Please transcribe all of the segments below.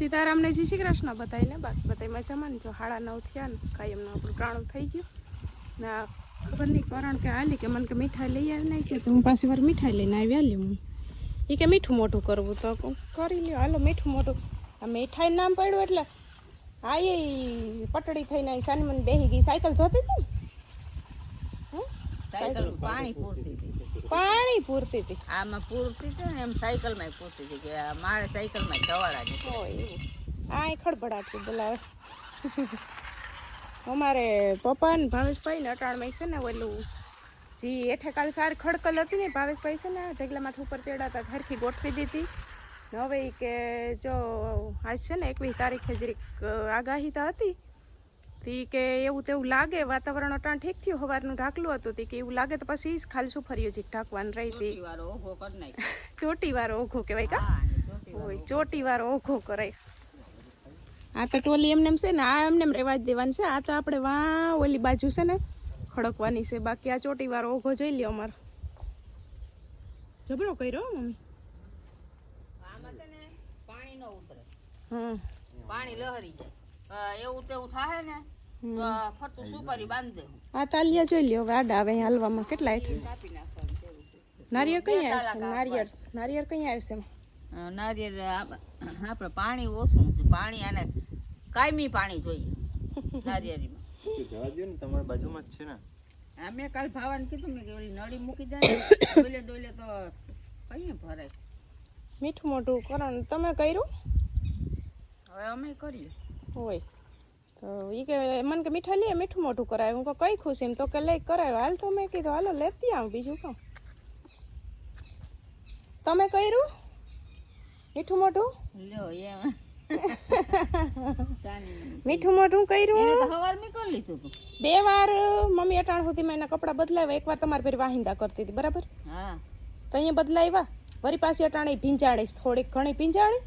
સીતારામને જય શ્રી કૃષ્ણ બધાને બાકી બધા મજામાં ને? જો હાડા નવ થયા ને કાયમનું આપણું પ્રાણું થઈ ગયું. ને આ ખબર નહીં કારણ કે હાલી કે મને કે મીઠાઈ લઈ આવી નહીં કે તો હું પાછી વાર મીઠાઈ લઈને આવી હાલી હું. એ કે મીઠું મોટું કરવું તો કરી લ્યો. હાલો મીઠું મોટું. આ મીઠાઈ નામ પડ્યું એટલે હા એ પટડી થઈને અહીં સાની મને બેસી ગઈ. સાયકલ ધોતી હતી ને? પાણી પૂરતી પાણી પૂરતી હતી. આમાં પૂરતી હતી ને એમ સાયકલમાં પૂરતી હતી કે આ મારે સાયકલમાં જવાડા એવું. આ ખડબડાટું બોલાવે. અમારે પપ્પા ને ભાવેશભાઈ ને અટાણમાં છે ને ઓલું જી એઠે કાલ સાર ખડકલ હતી ને ભાવેશભાઈ છે ને ઢગલામાંથી ઉપર તેડાતા ઘરથી ગોઠવી દીધી. હવે કે જો આજ છે ને એકવીસ તારીખે જરીક આગાહીતા હતી તી કે એવું તેવું લાગે વાતાવરણ અટાણ ઠીક થયું સવારનું ઢાકલું હતું તી કે એવું લાગે તો પછી ખાલ જ ખાલી શું ફર્યું છે ઢાંકવાનું રહી હતી ચોટી વાળો ઓઘો કહેવાય કા? હોય ચોટી વાળો ઓઘો. કરાય આ તો ટોલી એમને એમ છે ને આ એમને એમ રેવા જ દેવાનું છે આ તો આપણે વા ઓલી બાજુ છે ને ખડકવાની છે બાકી આ ચોટી વાળો ઓઘો જોઈ લ્યો અમારો. જબરો કર્યો મમ્મી? પાણી ન ઉતરે. હમ. પાણી લહરી જાય. એવું તેવું થાય ને આ તાલિયા જોઈ લ્યો હવે આડા આવે હાલવામાં કેટલા. નારિયેળ કઈ આવશે? નારિયેળ નારિયેળ કઈ આવશે? નારિયેળ આપ- આપણે પાણી ઓછું છે. પાણી અને કાયમી પાણી જોઈએ. નારિયેળીમાં. જવા દો ને તમારી બાજુમાં જ છે ને. આ મેં કાલ ભાવાને કીધું મેં કે ઓલી નળી મૂકી દે ને. ડોલે ડોલે તો કઈ ભરાય? મીઠું મોઢું કરો તમે કર્યું? હવે અમે કરીએ. હોય. તો ઈ કે મને કે મીઠા લે મીઠું મોઢું કરાય. હું કહું કઈ ખુશી? એમ તો કે લઈ કરાયો. હાલ તો મેં કીધું હાલો લેતી આવું બીજું કહું તમે કર્યું? મીઠું મોઢું? લ્યો એમ. સાની. મીઠું મોઢું કર્યું? હવાર મેં કરી લીધું તું બે વાર મમ્મી અટાણ સુધી મેં એના કપડાં બદલાવ્યા. એકવાર તમારી ફેર વાહિંદા કરતી હતી બરાબર? હા. તો અહીંયા બદલાવ્યા. વરી પાછી અટાણે ભીંજાણીશ થોડીક ઘણી ભીંજાણી.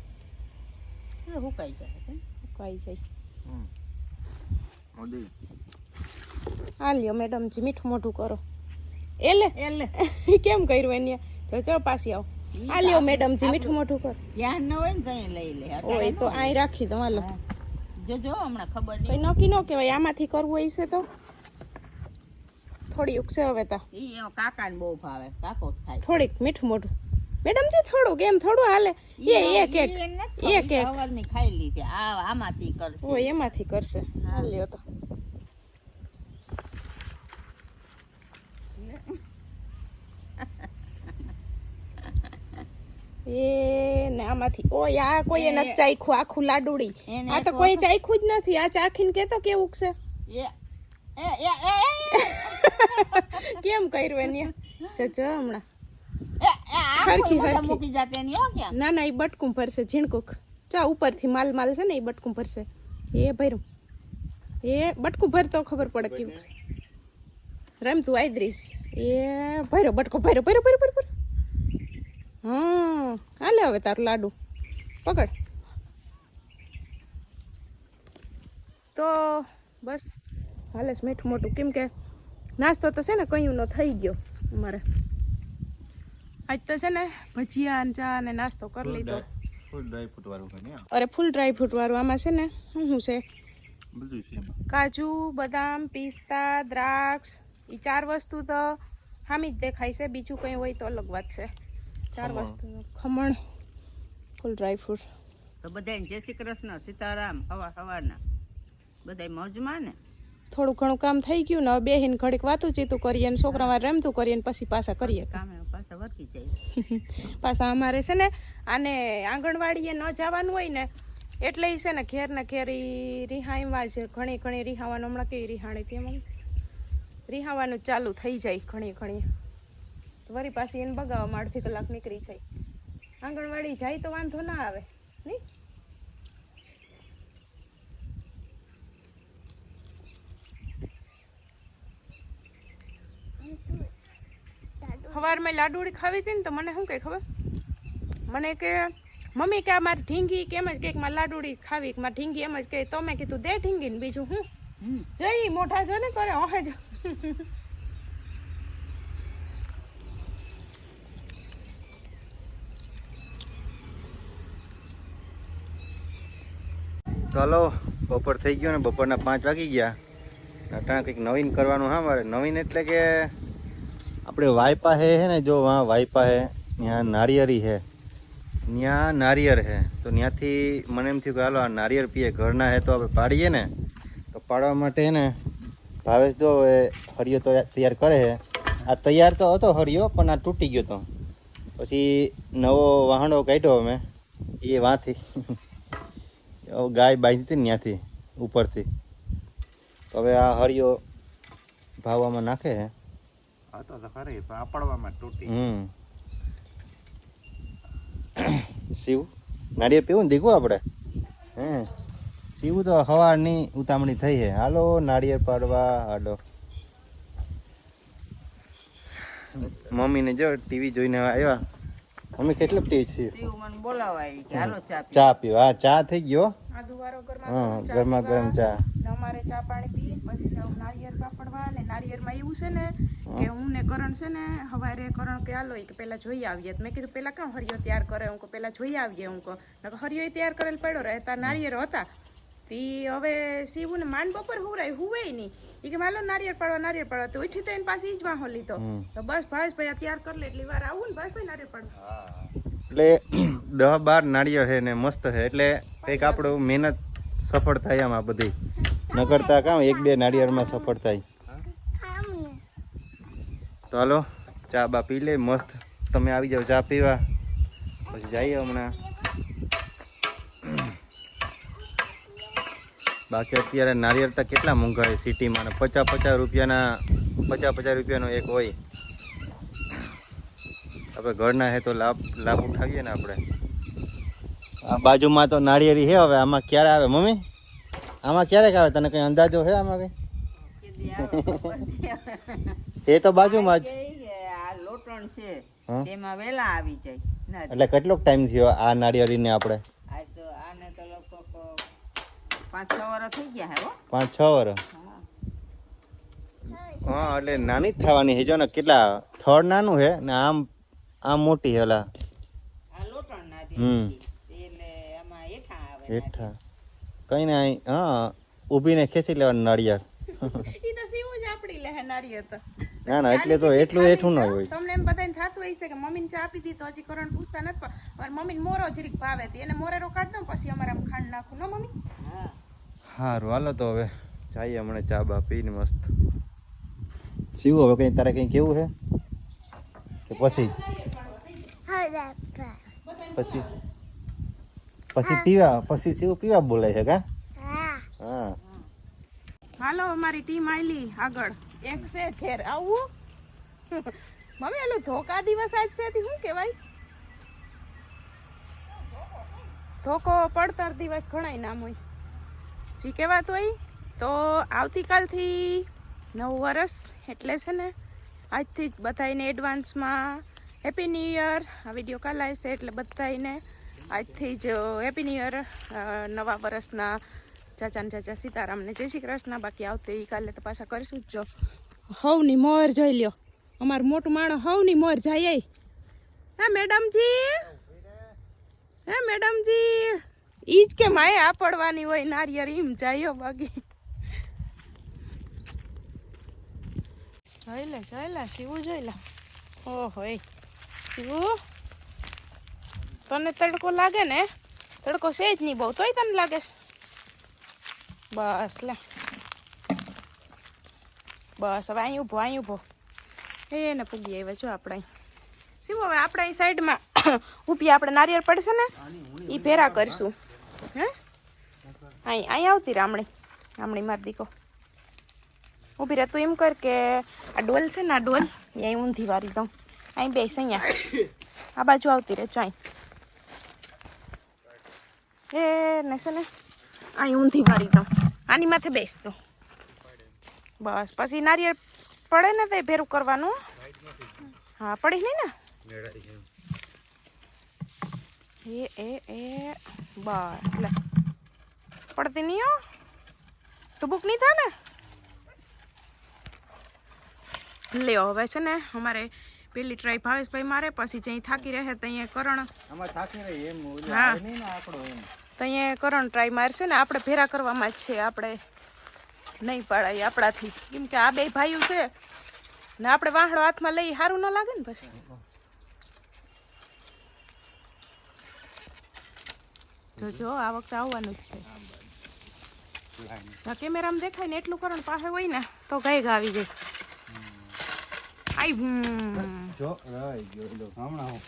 એ હુકાઈ જાય. હુકાઈ કઈ જાય આ લ્યો મેડમજી મીઠું મોઢું કરો. એલે એલે. કેમ કર્યું એને? જો જો પાછી આવો. આ લ્યો મેડમજી મીઠું મોઢું કરો. ધ્યાન ન હોય ને તઈ લઈ લે ઓય તો આય રાખી દો હાલો. જો જો હમણાં ખબર કઈ નહીં નક્કી ન કહેવાય આમાંથી કરવું હોય છે તો. થોડી ઉકસે હવે તો. કાકાને બહુ ભાવે કાકો થાય ખાય. થોડીક મીઠું મોઢું. મેડમજી થોડું એમ થોડું હાલે. એ એક એક એક એક. હવારની ખાઈ લીધી આ આમાંથી કરશે. ઓ એમાંથી કરશે. હાલ લ્યો તો. એ ને આમાંથી. ઓય આ કોઈએ ન ચાખ્યું આખું લાડુડી. આ તો કોઈ ચાખ્યું જ નથી. આ ચાખીને કેતો કેવું છે? એ એ કેમ કર્યું એને? જો જો હમણાં. હરખી, હરખી. મૂકી જાતે એની હો ક્યાં? ના ના એ બટકું ભરશે ઝીણકુક. ચા ઉપરથી માલ માલ છે ને એ બટકું ભરશે. એ ભર્યું. એ બટકું ભરતો ખબર પડે કેવું છે. રમ તું આદરીશ એ ભર્યો બટકો ભર્યો ભર્યો ભર્યો ભર્યો હા હાલે હવે તારું લાડુ. પકડ. તો બસ. હાલે મીઠું મોટું. કેમ કે નાસ્તો તો છે ને કયું નો થઈ ગયો અમારે. આજ તો છે ને ભજીયા ને ચા ને નાસ્તો કરી લીધો. ફૂલ ડ્રાય ફ્રૂટ વાળું અરે ફૂલ ડ્રાય ફ્રૂટ વાળું આમાં છે ને શું શું છે? બધું છે કાજુ બદામ પિસ્તા દ્રાક્ષ એ ચાર વસ્તુ તો હામી જ દેખાય છે. બીજું કંઈ હોય તો અલગ વાત છે. ચાર વસ્તુ ખમણ. ફૂલ ડ્રાય ફ્રૂટ તો બધાને જય શ્રી કૃષ્ણ સીતારામ હવા હવાના. બધાય મોજમાં ને? થોડું ઘણું કામ થઈ ગયું ને હવે બેહીને ઘડીક વાતું ચીતું કરીએ ને છોકરા વાર રમતું કરીએ ને પછી પાછા કરીએ. કામ પાછા વર્કી જાય. પાછા અમારે છે ને આને આંગણવાડીએ ન જવાનું હોય ને એટલે છે ને ઘેર ને ઘેર રિહાઈમાં જ ઘણી ઘણી રિહાવાનું હમણાં કેવી રિહાણી હતી એમ? રિહાવાનું ચાલુ થઈ જાય ઘણી ઘણી. વરી પાછી એને બગાવવામાં અડધી કલાક નીકળી જાય. આંગણવાડી જાય તો વાંધો ના આવે નહીં? સવારમાં લાડુડી ખાવી હતી ને તો મને શું કહે ખબર? મને કે મમ્મી કે આ મારે ઢીંગી કે એમ જ કે મારે લાડુડી ખાવી? કે મારે ઢીંગી એમ જ કે તો મેં કીધું દે ઢીંગી ને બીજું હું? જઈ મોટા જો ને કરે ઓહે જો. ચાલો બપોર થઈ ગયો ને બપોરના પાંચ વાગી ગયા. અટાણે કંઈક નવીન કરવાનું હા મારે. નવીન એટલે કે આપણે વાયપા હે હે ને, જો વાં વાયપા હે ત્યાં નારિયેરી હે. ત્યાં નારિયેર હે. તો ત્યાંથી મને એમ થયું કે હાલો, આ નારિયેર પીએ, ઘરના હે તો આપણે પાડીએ ને. તો પાડવા માટે હે ને ભાવેશ જો એ હરિયો તો તૈયાર કરે હે. આ તૈયાર તો હતો હરિયો, પણ આ તૂટી ગયો તો. પછી નવો વાહણો કાઢ્યો અમે, એ વાંથી. ગાય બાંધી હતી ત્યાંથી ઉપરથી. તો હવે આ હરિયો ભાવવામાં નાખે છે હતો તો ખરી આ તૂટી. હમ. શિવ નાળિયેર પીવું ને દીકું આપણે? હે? શિવ તો હવાની ઉતામણી થઈ છે. હાલો નાળિયેર પાડવા હાલો. મમ્મીને જો ટીવી જોઈને આવ્યા. મમ્મી કેટલું ટીવી છે શિવ મને બોલાવા આવી કે હાલો ચા પીવા. હા ચા થઈ ગયો. હા ગરમા ગરમા ચા. અમારે ચા પાણી પી પછી જાઉં નારિયેળ પાપડવા. ને નારિયેળમાં એવું છે ને કે હું ને કરણ છે ને હવારે કરણ કે હાલો ઈ કે પેલા જોઈ આવીએ. મેં કીધું પેલા કામ હરિયો તૈયાર કરે? હું પેલા જોઈ આવીએ. હું કહું હરિયો તૈયાર કરેલ પડ્યો રહેતા નારિયેર નારિયેળ હતા. તી હવે શિવું ને માંડ બપોર હુરાય હુવે નહીં એ કે માલો નારિયેળ પાડવા નારિયેળ પાડવા. તો ઉઠી તો એને પાસે ઈ જ વાહો લીધો. તો બસ ભાઈ આ તૈયાર કરી લે એટલી વાર આવું ને ભાઈ નારિયેળ પાડવા એટલે દહ બાર નાળિયેર છે ને મસ્ત છે. એટલે કંઈક આપણું મહેનત સફળ થાય આમાં બધી. ન કરતા કામ એક બે નાળિયેરમાં સફળ થાય. તો હાલો, ચા બા પી લે, મસ્ત. તમે આવી જાઓ ચા પીવા. પછી જઈએ હમણાં. બાકી અત્યારે નારિયેળ તો કેટલા મોંઘા હોય સિટીમાં ને પચાસ પચાસ રૂપિયાના, પચાસ પચાસ રૂપિયાનો એક હોય. આપણે ઘરના હે તો લાભ લાભ ઉઠાવીએ ને આપણે. આ બાજુમાં તો નાળિયેરી છે હવે આમાં ક્યારે આવે મમ્મી? આમાં ક્યારેક આવે? તને કઈ અંદાજો છે આમાં કઈ. એ તો બાજુમાં જ. લોટણ છે. તેમાં વેલા આવી જાય એટલે કેટલોક ટાઈમ થયો આ નાળિયેરીને આપણે? આ તો આને તો લગભગ પાંચ છ વર્ષ થઈ ગયા હે. પાંચ છ વર્ષ હા એટલે નાની જ થવાની છે જો ને કેટલા થડ નાનું છે ને આમ આમ મોટી હલા. આ હમ. એટલે એમાં હેઠા આવે હેઠા. કઈ ને હા ઊભીને ખેંચી લેવાનું નાળિયેર ઈ તો સીવું જ આપડી લે નારિયેળ તો. ના ના એટલે તો એટલું હેઠું ન હોય. તમને એમ બધાને થતું હશે કે મમ્મીને ચા આપી દીધી તો હજી કરણ પૂછતા નથી પણ મારી મમ્મીને મોરો જરીક ભાવે હતી એને મોરેરો કાઢ દઉં પછી અમારે આમ ખાંડ નાખું. ન મમ્મી? હા. સારું હાલો તો હવે. જઈએ હમણાં ચા બા પીને મસ્ત. શિવ હવે કઈ તારે કઈ કેવું છે? કે પછી? પછી? પછી પીવા પછી શિવ પીવા બોલે છે કા? હા. હાલો અમારી ટીમ આયલી આગળ. એક છે ફેર આવું. મમ્મી એનો ધોકા દિવસ આજ છે શું કહેવાય? ધોકો પડતર દિવસ ઘણાય નામ હોય. જી કહેવાતું હોય. તો આવતીકાલથી નવ વર્ષ એટલે છે ને આજથી જ બધાને એડવાન્સમાં હેપી ન્યૂ યર આ વીડિયો કાલ આવશે એટલે બધાને આજથી જ હેપી ન્યૂ યર નવા વર્ષના ચાચા ને ચાચા સીતારામને. જય શ્રી કૃષ્ણ. બાકી આવતી કાલે તો પાછા કરીશું જ જો. હવની મોર જોઈ લ્યો. અમારું મોટું માણસ હવની મોર જાય હે મેડમજી? હે મેડમજી? ઈ જ કે માએ પડવાની હોય, નારિયેળ એમ જાય બાકી. જોઈ લે જોઈ લે શિવું જોઈ લે ઓહો શિવું તને તડકો લાગે ને? તડકો છે જ નહીં બહુ, તોય તને લાગે છે? બસ, લે. બસ, હવે અહીં ઊભો અહીં ઊભો. એને પૂગી આવ્યા, જો આપણે અહીં. શું હવે આપણે અહીં સાઈડમાં ઊભી આપણે નારિયેળ પડશે ને? એ ભેરા કરીશું. હે? અહીં અહીં આવતી રામણી. રામણી, માર દીકો. ઊભી રહે તું એમ કર કે આ ડોલ છે ને આ ડોલ અહીં ઊંધી વારી દઉં. અહીં બેસ અહીંયા. આ બાજુ આવતી રહે ચાઈ એ, ને છે ને, અહીં ઊંધી વારી દઉં. આની માથે બેસ તું બસ, પછી નારિયેળ પડે ને તો ભેરું કરવાનું. હા, પડી નહીં ને? એ એ એ, બસ, લે. પડતી નહીં હો. તો બુક નહીં થાય ને? લ્યો હવે છે ને અમારે પેલી ટ્રાય ભાવેશભાઈ મારે પછી જ્યાં થાકી રહે ત્યાં કરણ. હા. તો અહીંયા કરણ ટ્રાય મારશે ને આપણે ભેરા કરવામાં જ છે આપણે નહીં પાડાય આપણાથી. કેમ કે આ બે ભાઈઓ છે ને આપણે વાહડો હાથમાં લઈ સારું ન લાગે ને પછી. જો જો આ વખતે આવવાનું જ છે. કેમેરામાં દેખાય ને એટલું કરણ પાસે હોય ને તો ગાય આવી જાય. આઈ જો રહી ગયો હું.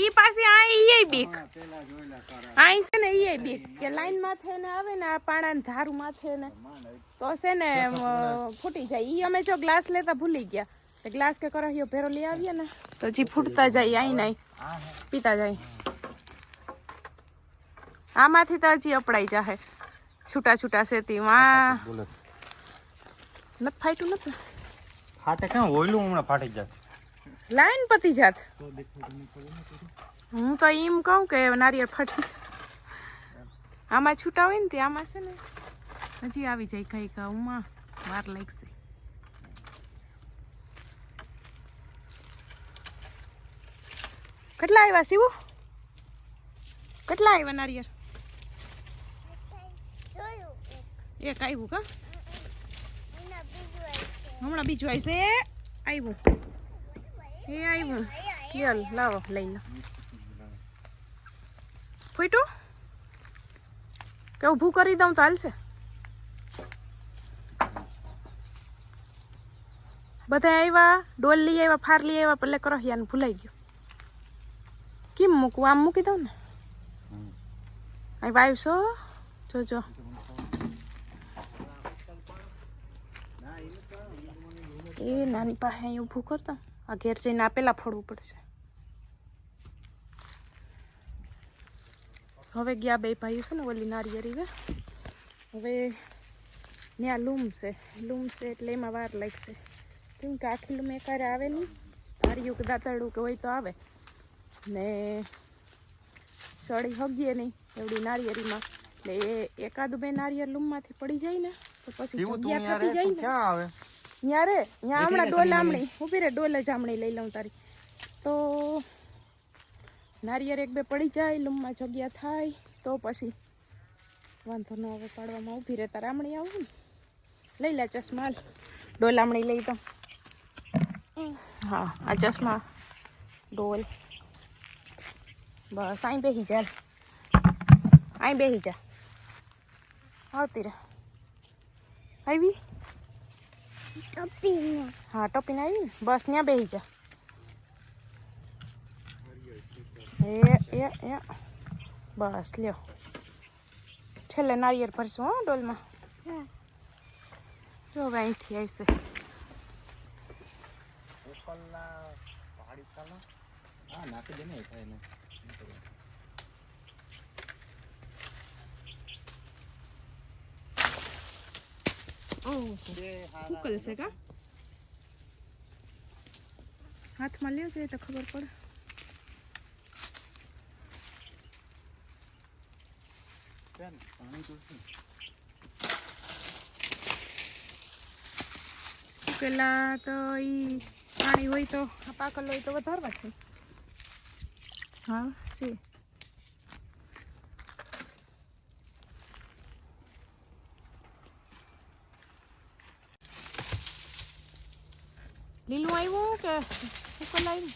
ઈ આ ઈ બીક. આઈ છે ને ઈ બીક. કે લાઈન ને આવે ને આ પાણા ને ધારું માથે ને. તો છે ને ફૂટી જાય. ઈ અમે જો ગ્લાસ લેતા ભૂલી ગયા. તો ગ્લાસ કે કરાયો ભેરો લઈ આવીએ ને. તો જી ફૂટતા જાય આઈ નાઈ પીતા જાય. આમાંથી તો હજી અપડાઈ જાહે. છૂટા છૂટા સેતી. માં બોલો. નથી ફાટ્યું નથી. ફાટે ક્યાં ઓયલું હમણાં ફાટી જાય. લાઈન પતી જાત. હું તો એમ કહું કે નારિયેળ ફાટી જાય. આમાં છૂટા હોય ને તે આમાં છે ને હજી આવી જાય કઈ કાઉમાં વાર લાગશે. કેટલા આવ્યા શિવ? કેટલા આવ્યા નારિયેળ? એક આવ્યું કા? હમણાં બીજું આવશે આવ્યું એ આવ્યું યલ લાવો લઈ લો. ફૂટું કે ઊભું કરી દઉં તો હાલશે. બધા આવ્યા ડોલ લઈ આવ્યા ફાર લઈ આવ્યા પેલે કરો યાને ભૂલાઈ ગયું. કેમ મૂકવું? આમ મૂકી દઉં ને? આવ્યા આવશો જોજો. એ નાની પાસે અહીં ઊભું કરતા આ ઘેર જઈને આપેલા પેલા ફોડવું પડશે. હવે ગયા બે ભાઈઓ છે ને ઓલી નારિયેરી હવે ત્યાં લૂમ છે. લૂમ છે એટલે એમાં વાર લાગશે. કેમ કે આખી લૂમ એકારે આવે નહીં ધાર્યું કે દાંતરડું કે હોય તો આવે. ને સળી હગીએ નહીં એવડી નારિયેરીમાં એટલે એ એકાદ બે નારિયેર લૂમમાંથી પડી જાય ને તો પછી જગ્યા થતી જાય ને. ક્યાં આવે? ન્યા રે હમણાં ડોલ આમણી. ઊભી રે ડોલે આમણી લઈ લઉં તારી. તો નારિયેર એક બે પડી જાય લૂમમાં જગ્યા થાય તો પછી વાંધો ન હવે પાડવામાં ઊભી રહેતા તારે આમણી આવું ને? લઈ લે ચશ્મા ડોલ આમણી લઈ તો હા આ ચશ્મા ડોલ. બસ અહીં બેસી જા અહીં બેસી જા. આવતી રહે આવી? હા, ટોપીને આવી ને? બસ ત્યાં બેસી જા. એ એ બસ, લ્યો. છેલ્લે નારિયેળ ભરશું, હો, ડોલમાં? જો અહીંથી આવશે. હા, નાખી દે ને થાય ને કા હાથમાં લ્યો એ તો ખબર પડે પેલા તો ઈ પાણી હોય તો આ પાકલ હોય તો વધારવા છે હા છે લીલું આવ્યું કે સુકલ આવ્યું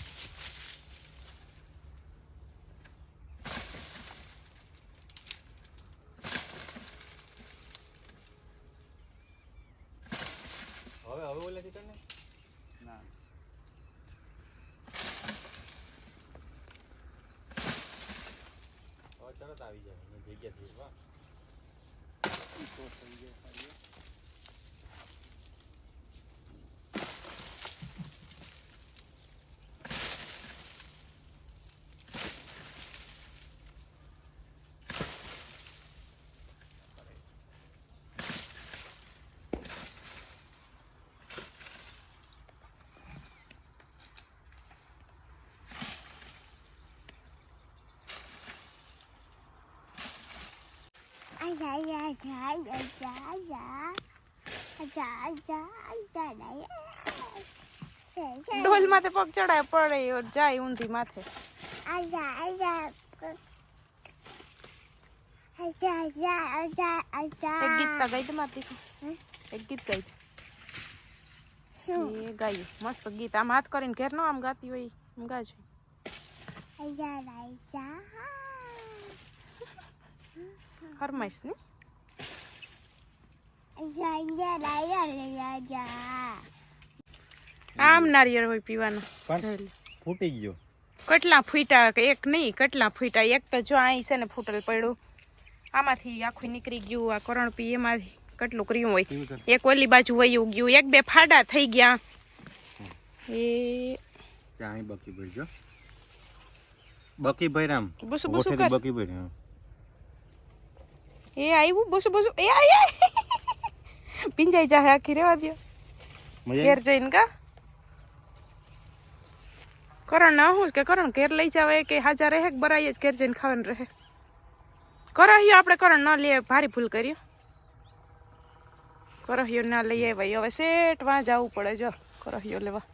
હવે હવે ઓલેથી કર ને ના હવે તરત આવી જાય જગ્યાથી વાહ ડોલ માથે પગ ચડાય પડે જાય ઊંધી માથે ગીત ગાઈ ગાઈ એ ગાયું મસ્ત ગીત આમ હાથ કરીને ઘેર નો આમ ગાતી હોય એમ ગાજો ફરમાઈશ ને આમ નારિયેળ હોય પીવાનું. ફૂટી ગયો. કેટલા ફૂટા કે એક નહીં કેટલા ફૂટા? એક તો જો અહીં છે ને ફૂટેલ પડ્યું. આમાંથી આખું નીકળી ગયું આ કરણ પી એમાંથી કેટલું કર્યું હોય. એક ઓલી બાજુ વયું ગયું એક બે ફાડા થઈ ગયા. એ બકી ભરજો બકી ભાઈ રામ બસુ બસુ બકી ભાઈ રામ એ આવ્યું બસુ બસુ. એ આય પિંજાઈ જાય આખી રેવા દો ઘેર જઈને કા? કરણ ના હું કે કરણ ઘેર લઈ જાવ કે હાજર રહે કે બરાઈ જ ઘેર જઈને ખાવાનું રહે? કરહિયો આપણે કરણ ન લઈએ ભારી ભૂલ કર્યો. કરહિયો ના લઈએ ભાઈ હવે શેઠ વાં જવું પડે જો. કરહિયો લેવા.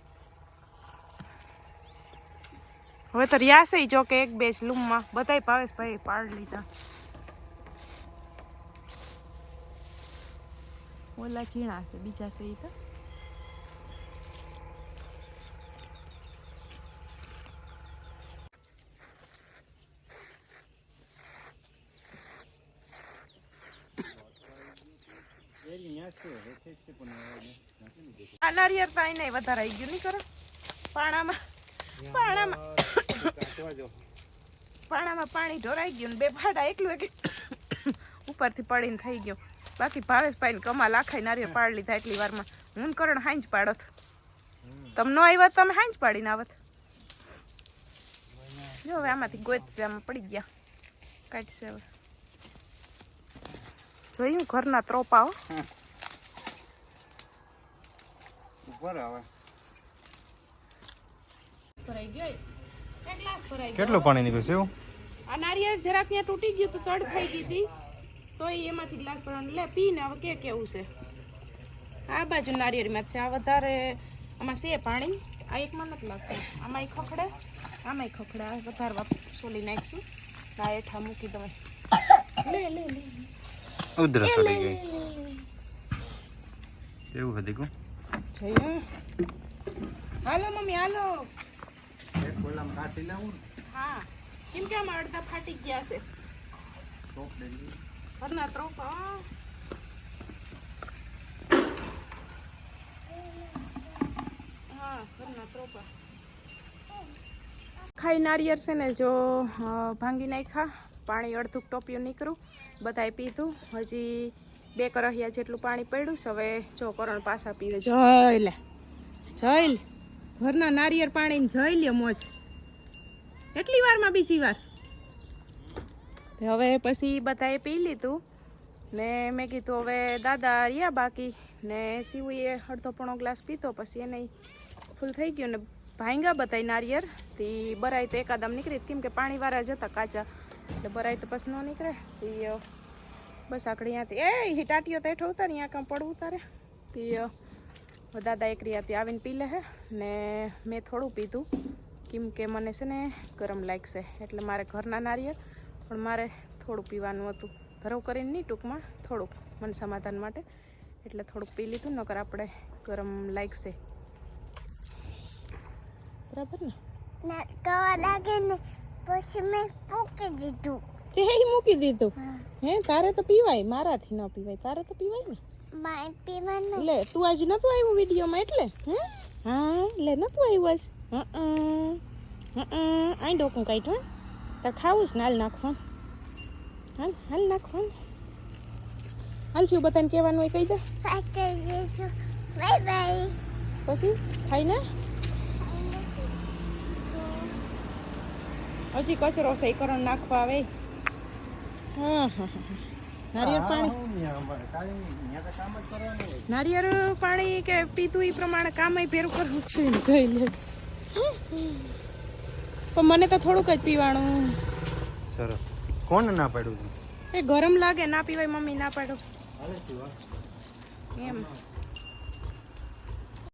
હવે તો રિયાસે જો કે એક બે જ લૂમમાં. બધાય ભાવેશભાઈ પાડ લીધા. ઓલા ચીણા છે, બીજા છે ઈ તો. નારિયેળ નહીં વધારે આવી ગયું, નહીં કરો પાણામાં પાણામાં પાણામાં પાણી ઢોરાઈ ગયું ને બે ફાડા એકલું એકલું ઉપરથી પડીને થઈ ગયું. બાકી ભાવેશભાઈને કમા લાખાઈ નારિયેળ પાડી લીધા એટલી વારમાં. હું ને કરણ હાંજ પાડત. તમે ન આવ્યા તમે હાંજ પાડીને આવત. જો હવે આમાંથી ગોત છે આમાં પડી ગયા. કાઢશે હવે. જોયું ઘરના ત્રોપાઓ હો. ઉપર આવે. ભરાઈ ગયો એક ગ્લાસ ભરાઈ ગયો. કેટલું પાણી નીકળશે એવું? આ નારિયેળ જરાક ત્યાં તૂટી ગયું તો તડ થઈ ગઈ હતી. તો એમાંથી ગ્લાસ ભરવાનું. લે પીને હવે કે કેવું છે? આ બાજુ નારિયેળમાં છે. આ વધારે આમાં છે પાણી. આ એકમાં નથી લાગતું. આમાંય ખખડે. આમાંય ખખડે. આ વધારે સોલી નાખીશું. આ હેઠા મૂકી દઉં. લે લે લે. ઉધરસ પડી ગઈ. કેવું હતું કુ જયું હાલો મમ્મી હાલો. એક કોલામ કાઢી લાવું હા. કેમ કે આમાં અડધા ફાટી ગયા છે? ઘરના ત્રોપા ખાઈ નારિયેળ છે ને જો ભાંગી નાખ્યા. પાણી અડધું ટોપિયું નીકળું બધાએ પીધું. હજી બે કરહિયા જેટલું પાણી પડ્યું છે. હવે જો કરણ પાછા પીવે. જોઈ લે. જોઈ લે. ઘરના નારિયેર પાણી જોઈ લે મોજ. એટલી વારમાં બીજી વાર. હવે પછી બધાએ પી લીધું. ને મેં કીધું, હવે દાદા રહ્યા બાકી. ને શિવુએ અડધો પોણો ગ્લાસ પીધો, પછી એને ફૂલ થઈ ગયું ને ભાંગા બધાય નારિયેર તે બરાય તો એકાદમ નીકળી કેમ કે પાણીવાળા જ હતા કાચા. એટલે બરાય તો પછી ન નીકળે. તે બસ આકડી ત્યાંથી એ ટાટીઓ તો હેઠો ઉતારે ત્યાં કામ પડવું ઉતારે તે દાદા એક ત્યાંથી આવીને પી લે ને મેં થોડું પીધું, કેમ કે મને છે ને ગરમ લાગશે. એટલે મારે ઘરના નારિયેળ પણ મારે થોડું પીવાનું હતું. ધરવ કરીને નહીં ટૂંકમાં થોડુંક મન સમાધાન માટે. એટલે થોડુંક પી લીધું નકર આપણે ગરમ લાગશે. બરાબર ને? પછી મેં મૂકી દીધું. તે મૂકી દીધું? હે. તારે તો પીવાય મારાથી ન પીવાય. તારે તો પીવાય ને? માય પીવાનું. લે તું આજ નતું આવ્યું વિડીયોમાં એટલે? હે? હા લે નતું આવ્યું આજ? હં આઈ ડોકું કાઢ્યું તાર ખાવું જ ને હાલ નાખવાનું. હાલ હાલ નાખવાનું. હાલ શું બધાને કહેવાનું હોય કહી દે. Bye bye. પછી ખાઈને? હજી કચરો સહી કરો કરણ નાખવા આવે. હા હા હા નારિયેળ પાણી. નારિયેળ પાણી કે પીતું એ પ્રમાણે કામ ભેરું કરવું છે ને જોઈ લે પણ મને તો થોડુંક જ પીવાનું. સરસ. કોણ ના પાડ્યું? એ ગરમ લાગે ના પીવાય મમ્મી ના પાડો. એમ.